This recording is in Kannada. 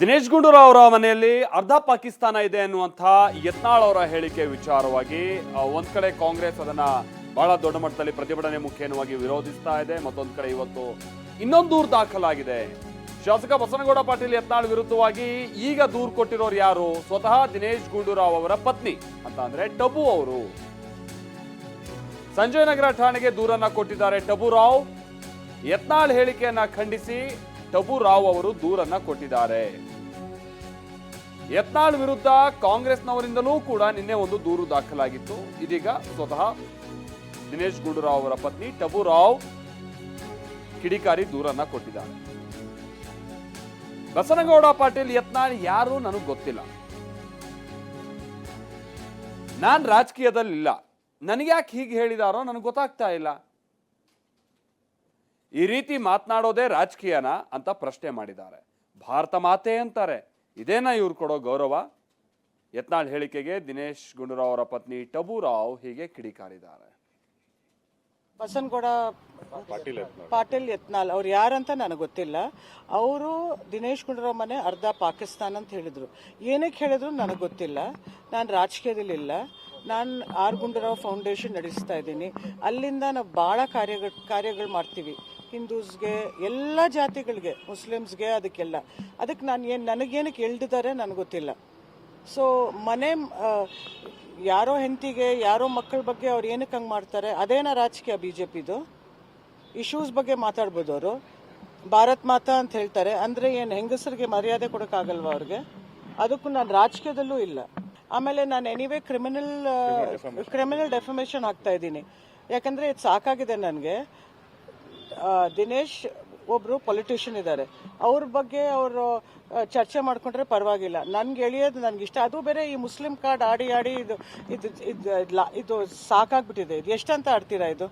ದಿನೇಶ್ ಗುಂಡೂರಾವ್ ಅವರ ಮನೆಯಲ್ಲಿ ಅರ್ಧ ಪಾಕಿಸ್ತಾನ ಇದೆ ಅನ್ನುವಂಥ ಯತ್ನಾಳ್ ಅವರ ಹೇಳಿಕೆ ವಿಚಾರವಾಗಿ ಒಂದ್ ಕಡೆ ಕಾಂಗ್ರೆಸ್ ಅದನ್ನ ಬಹಳ ದೊಡ್ಡ ಮಟ್ಟದಲ್ಲಿ ಪ್ರತಿಭಟನೆ ಮುಖೇನವಾಗಿ ವಿರೋಧಿಸ್ತಾ ಇದೆ, ಮತ್ತೊಂದ್ ಕಡೆ ಇವತ್ತು ಇನ್ನೊಂದು ದೂರು ದಾಖಲಾಗಿದೆ. ಶಾಸಕ ಬಸನಗೌಡ ಪಾಟೀಲ್ ಯತ್ನಾಳ್ ವಿರುದ್ಧವಾಗಿ ಈಗ ದೂರು ಕೊಟ್ಟಿರೋರು ಯಾರು? ಸ್ವತಃ ದಿನೇಶ್ ಗುಂಡೂರಾವ್ ಅವರ ಪತ್ನಿ ಅಂತ ಅಂದ್ರೆ ಟಬು ಅವರು. ಸಂಜಯ್ ನಗರ ಠಾಣೆಗೆ ದೂರನ್ನ ಕೊಟ್ಟಿದ್ದಾರೆ ಟಬು ರಾವ್. ಯತ್ನಾಳ್ ಹೇಳಿಕೆಯನ್ನ ಖಂಡಿಸಿ ಟಬು ರಾವ್ ಅವರು ದೂರನ್ನ ಕೊಟ್ಟಿದ್ದಾರೆ. ಯತ್ನಾಳ್ ವಿರುದ್ಧ ಕಾಂಗ್ರೆಸ್ನವರಿಂದಲೂ ಕೂಡ ನಿನ್ನೆ ಒಂದು ದೂರು ದಾಖಲಾಗಿತ್ತು. ಇದೀಗ ಸ್ವತಃ ದಿನೇಶ್ ಗುಂಡೂರಾವ್ ಅವರ ಪತ್ನಿ ಟಬು ರಾವ್ ಕಿಡಿಕಾರಿ ದೂರನ್ನ ಕೊಟ್ಟಿದ್ದಾರೆ. ಬಸನಗೌಡ ಪಾಟೀಲ್, ಯತ್ನಾಳ್ ಯಾರು ನನಗೆ ಗೊತ್ತಿಲ್ಲ. ನಾನು ರಾಜಕೀಯದಲ್ಲಿಲ್ಲ. ನನಗ್ಯಾಕೆ ಹೀಗೆ ಹೇಳಿದಾರೋ ನನಗೆ ಗೊತ್ತಾಗ್ತಾ ಇಲ್ಲ. ಈ ರೀತಿ ಮಾತನಾಡೋದೇ ರಾಜಕೀಯನ ಅಂತ ಪ್ರಶ್ನೆ ಮಾಡಿದ್ದಾರೆ. ಭಾರತ ಮಾತೆ ಅಂತಾರೆ. ಇದೇನಾ ಇವ್ರು ಕೊಡೋ ಗೌರವ? ಯತ್ನಾಳ್ ಹೇಳಿಕೆಗೆ ದಿನೇಶ್ ಗುಂಡೂರಾವ್ ಅವರ ಪತ್ನಿ ಟಬು ರಾವ್ ಹೀಗೆ ಕಿಡಿಕಾರಿದ್ದಾರೆ. ಬಸನಗೌಡ ಪಾಟೀಲ್ ಯತ್ನಾಲ್ ಅವ್ರು ಯಾರಂತ ನನಗೆ ಗೊತ್ತಿಲ್ಲ. ಅವರು ದಿನೇಶ್ ಗುಂಡೂರಾವ್ ಮನೆ ಅರ್ಧ ಪಾಕಿಸ್ತಾನ ಅಂತ ಹೇಳಿದ್ರು. ಏನಕ್ಕೆ ಹೇಳಿದ್ರು ನನಗೆ ಗೊತ್ತಿಲ್ಲ. ನಾನು ರಾಜಕೀಯದಲ್ಲಿ ಇಲ್ಲ. ನಾನು ಆರ್ ಗುಂಡೂರಾವ್ ಫೌಂಡೇಶನ್ ನಡೆಸ್ತಾ ಇದ್ದೀನಿ. ಅಲ್ಲಿಂದ ನಾವು ಭಾಳ ಕಾರ್ಯ ಕಾರ್ಯಗಳು ಮಾಡ್ತೀವಿ. ಹಿಂದೂಸ್ಗೆ ಎಲ್ಲ ಜಾತಿಗಳಿಗೆ ಮುಸ್ಲಿಮ್ಸ್ಗೆ ಅದಕ್ಕೆಲ್ಲ. ಅದಕ್ಕೆ ನಾನು ಏನು ನನಗೇನಕ್ಕೆ ಎಳ್ದಿದ್ದಾರೆ ನನಗೆ ಗೊತ್ತಿಲ್ಲ. ಸೊ ಮನೆ ಯಾರೋ ಹೆಂಡತಿಗೆ ಯಾರೋ ಮಕ್ಕಳ ಬಗ್ಗೆ ಅವ್ರು ಏನಕ್ಕೆ ಹಂಗೆ ಮಾಡ್ತಾರೆ? ಅದೇನ ರಾಜಕೀಯ ಬಿ ಜೆ ಪಿದು ಇಶ್ಯೂಸ್ ಬಗ್ಗೆ ಮಾತಾಡ್ಬೋದು ಅವರು. ಭಾರತ್ ಮಾತಾ ಅಂತ ಹೇಳ್ತಾರೆ. ಅಂದರೆ ಏನು ಹೆಂಗಸರಿಗೆ ಮರ್ಯಾದೆ ಕೊಡೋಕ್ಕಾಗಲ್ವ ಅವ್ರಿಗೆ? ಅದಕ್ಕೂ ನಾನು ರಾಜಕೀಯದಲ್ಲೂ ಇಲ್ಲ. ಆಮೇಲೆ ನಾನು ಎನಿವೇ ಕ್ರಿಮಿನಲ್ ಕ್ರಿಮಿನಲ್ ಡೆಫಮೇಷನ್ ಆಗ್ತಾ ಇದ್ದೀನಿ. ಯಾಕಂದರೆ ಇದು ಸಾಕಾಗಿದೆ ನನಗೆ. ದಿನೇಶ್ ಒಬ್ರು ಪೊಲಿಟಿಷಿಯನ್ ಇದ್ದಾರೆ. ಅವ್ರ ಬಗ್ಗೆ ಅವರು ಚರ್ಚೆ ಮಾಡ್ಕೊಂಡ್ರೆ ಪರವಾಗಿಲ್ಲ. ನನ್ಗೆ ಎಳಿಯೋದು ನನ್ಗೆ ಇಷ್ಟ ಅದು ಬೇರೆ ಈ ಮುಸ್ಲಿಂ ಕಾರ್ಡ್ ಆಡಿ ಆಡಿ ಇದು ಇದು ಇದು ಸಾಕಾಗ್ಬಿಟ್ಟಿದೆ. ಇದು ಎಷ್ಟಂತ ಆಡ್ತೀರಾ ಇದು?